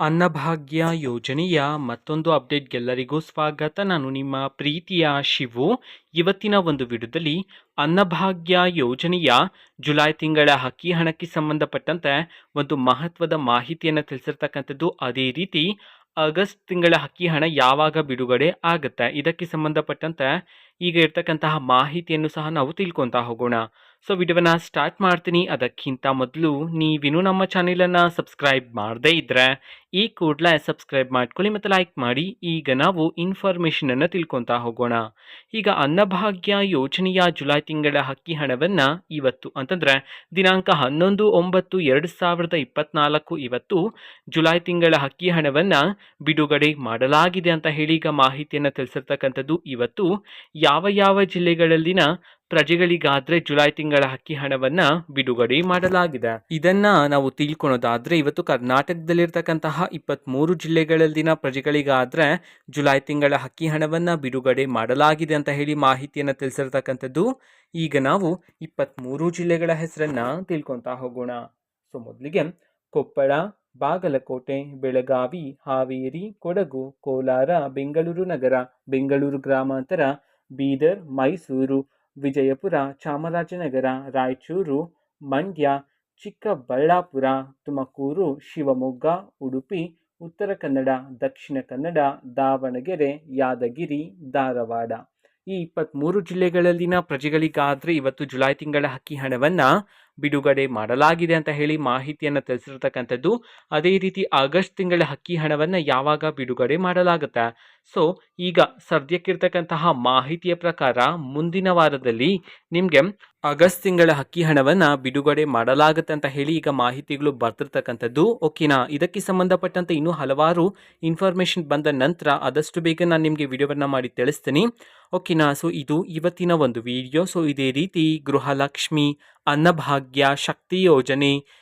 ಅನ್ನಭಾಗ್ಯ ಯೋಜನೆಯ ಮತ್ತೊಂದು ಅಪ್ಡೇಟ್ಗೆಲ್ಲರಿಗೂ ಸ್ವಾಗತ. ನಾನು ನಿಮ್ಮ ಪ್ರೀತಿಯ ಶಿವು. ಇವತ್ತಿನ ಒಂದು ವಿಡಿಯೋದಲ್ಲಿ ಅನ್ನಭಾಗ್ಯ ಯೋಜನೆಯ ಜುಲೈ ತಿಂಗಳ ಅಕ್ಕಿ ಹಣಕ್ಕೆ ಸಂಬಂಧಪಟ್ಟಂತೆ ಒಂದು ಮಹತ್ವದ ಮಾಹಿತಿಯನ್ನು ತಿಳಿಸಿರ್ತಕ್ಕಂಥದ್ದು ಅದೇ ರೀತಿ ಆಗಸ್ಟ್ ತಿಂಗಳ ಅಕ್ಕಿ ಹಣ ಯಾವಾಗ ಬಿಡುಗಡೆ ಆಗುತ್ತೆ. ಇದಕ್ಕೆ ಸಂಬಂಧಪಟ್ಟಂತೆ ಈಗ ಇರ್ತಕ್ಕಂತಹ ಮಾಹಿತಿಯನ್ನು ಸಹ ನಾವು ತಿಳ್ಕೊತಾ ಹೋಗೋಣ. ಸೊ ವಿಡಿಯೋನ ಸ್ಟಾರ್ಟ್ ಮಾಡ್ತೀನಿ. ಅದಕ್ಕಿಂತ ಮೊದಲು ನೀವಿನ್ನೂ ನಮ್ಮ ಚಾನೆಲನ್ನು ಸಬ್ಸ್ಕ್ರೈಬ್ ಮಾಡದೇ ಇದ್ದರೆ ಈ ಕೂಡಲೇ ಸಬ್ಸ್ಕ್ರೈಬ್ ಮಾಡ್ಕೊಳ್ಳಿ ಮತ್ತು ಲೈಕ್ ಮಾಡಿ. ಈಗ ನಾವು ಇನ್ಫಾರ್ಮೇಷನನ್ನು ತಿಳ್ಕೊತಾ ಹೋಗೋಣ. ಈಗ ಅನ್ನಭಾಗ್ಯ ಯೋಜನೆಯ ಜುಲೈ ತಿಂಗಳ ಹಕ್ಕಿ ಹಣವನ್ನು ಇವತ್ತು ಅಂತಂದರೆ ದಿನಾಂಕ ಹನ್ನೊಂದು ಒಂಬತ್ತು ಎರಡು ಸಾವಿರದ ಇಪ್ಪತ್ನಾಲ್ಕು ಇವತ್ತು ಜುಲೈ ತಿಂಗಳ ಹಕ್ಕಿ ಹಣವನ್ನು ಬಿಡುಗಡೆ ಮಾಡಲಾಗಿದೆ ಅಂತ ಹೇಳಿ ಈಗ ಮಾಹಿತಿಯನ್ನು ತಿಳಿಸಿರ್ತಕ್ಕಂಥದ್ದು ಇವತ್ತು. ಯಾವ ಯಾವ ಜಿಲ್ಲೆಗಳಲ್ಲಿನ ಪ್ರಜೆಗಳಿಗಾದ್ರೆ ಜುಲೈ ತಿಂಗಳ ಹಕ್ಕಿ ಹಣವನ್ನ ಬಿಡುಗಡೆ ಮಾಡಲಾಗಿದೆ. ಇದನ್ನ ನಾವು ತಿಳ್ಕೊಳೋದಾದ್ರೆ ಇವತ್ತು ಕರ್ನಾಟಕದಲ್ಲಿರ್ತಕ್ಕಂತಹ ಇಪ್ಪತ್ಮೂರು ಜಿಲ್ಲೆಗಳಲ್ಲಿನ ಪ್ರಜೆಗಳಿಗಾದ್ರೆ ಜುಲೈ ತಿಂಗಳ ಹಕ್ಕಿ ಹಣವನ್ನ ಬಿಡುಗಡೆ ಮಾಡಲಾಗಿದೆ ಅಂತ ಹೇಳಿ ಮಾಹಿತಿಯನ್ನು ತಿಳಿಸಿರ್ತಕ್ಕಂಥದ್ದು. ಈಗ ನಾವು ಇಪ್ಪತ್ಮೂರು ಜಿಲ್ಲೆಗಳ ಹೆಸರನ್ನ ತಿಳ್ಕೊತಾ ಹೋಗೋಣ. ಸೊ, ಮೊದಲಿಗೆ ಕೊಪ್ಪಳ, ಬಾಗಲಕೋಟೆ, ಬೆಳಗಾವಿ, ಹಾವೇರಿ, ಕೊಡಗು, ಕೋಲಾರ, ಬೆಂಗಳೂರು ನಗರ, ಬೆಂಗಳೂರು ಗ್ರಾಮಾಂತರ ಬೀದರ್, ಮೈಸೂರು, ವಿಜಯಪುರ, ಚಾಮರಾಜನಗರ, ರಾಯಚೂರು, ಮಂಡ್ಯ, ಚಿಕ್ಕಬಳ್ಳಾಪುರ, ತುಮಕೂರು, ಶಿವಮೊಗ್ಗ, ಉಡುಪಿ, ಉತ್ತರ ಕನ್ನಡ, ದಕ್ಷಿಣ ಕನ್ನಡ, ದಾವಣಗೆರೆ, ಯಾದಗಿರಿ, ಧಾರವಾಡ. ಈ ಇಪ್ಪತ್ತ್ಮೂರು ಜಿಲ್ಲೆಗಳಲ್ಲಿನ ಪ್ರಜೆಗಳಿಗಾದರೆ ಇವತ್ತು ಜುಲೈ ತಿಂಗಳ ಹಕ್ಕಿ ಹಣವನ್ನು ಬಿಡುಗಡೆ ಮಾಡಲಾಗಿದೆ ಅಂತ ಹೇಳಿ ಮಾಹಿತಿಯನ್ನು ತಿಳಿಸಿರ್ತಕ್ಕಂಥದ್ದು. ಅದೇ ರೀತಿ ಆಗಸ್ಟ್ ತಿಂಗಳ ಹಕ್ಕಿ ಹಣವನ್ನು ಯಾವಾಗ ಬಿಡುಗಡೆ ಮಾಡಲಾಗುತ್ತೆ? ಸೊ ಈಗ ಸದ್ಯಕ್ಕಿರ್ತಕ್ಕಂತಹ ಮಾಹಿತಿಯ ಪ್ರಕಾರ ಮುಂದಿನ ವಾರದಲ್ಲಿ ನಿಮಗೆ ಆಗಸ್ಟ್ ತಿಂಗಳ ಹಕ್ಕಿ ಹಣವನ್ನು ಬಿಡುಗಡೆ ಮಾಡಲಾಗುತ್ತೆ ಅಂತ ಹೇಳಿ ಈಗ ಮಾಹಿತಿಗಳು ಬರ್ತಿರ್ತಕ್ಕಂಥದ್ದು. ಓಕೆನಾ ಇದಕ್ಕೆ ಸಂಬಂಧಪಟ್ಟಂತೆ ಇನ್ನೂ ಹಲವಾರು ಇನ್ಫಾರ್ಮೇಷನ್ ಬಂದ ನಂತರ ಆದಷ್ಟು ಬೇಗ ನಾನು ನಿಮಗೆ ವಿಡಿಯೋವನ್ನು ಮಾಡಿ ತಿಳಿಸ್ತೀನಿ. ಓಕೆನಾ ಸೊ ಇದು ಇವತ್ತಿನ ಒಂದು ವಿಡಿಯೋ ಸೊ ಇದೇ ರೀತಿ ಗೃಹಲಕ್ಷ್ಮಿ ಅನ್ನಭಾಗ್ಯ ಶಕ್ತಿ ಯೋಜನೆ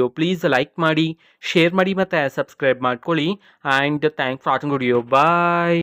video please like ಮಾಡಿ, ಶೇರ್ ಮಾಡಿ ಮತ್ತೆ ಸಬ್ಸ್ಕ್ರೈಬ್ ಮಾಡ್ಕೊಳ್ಳಿ, and thank for watching video. Bye.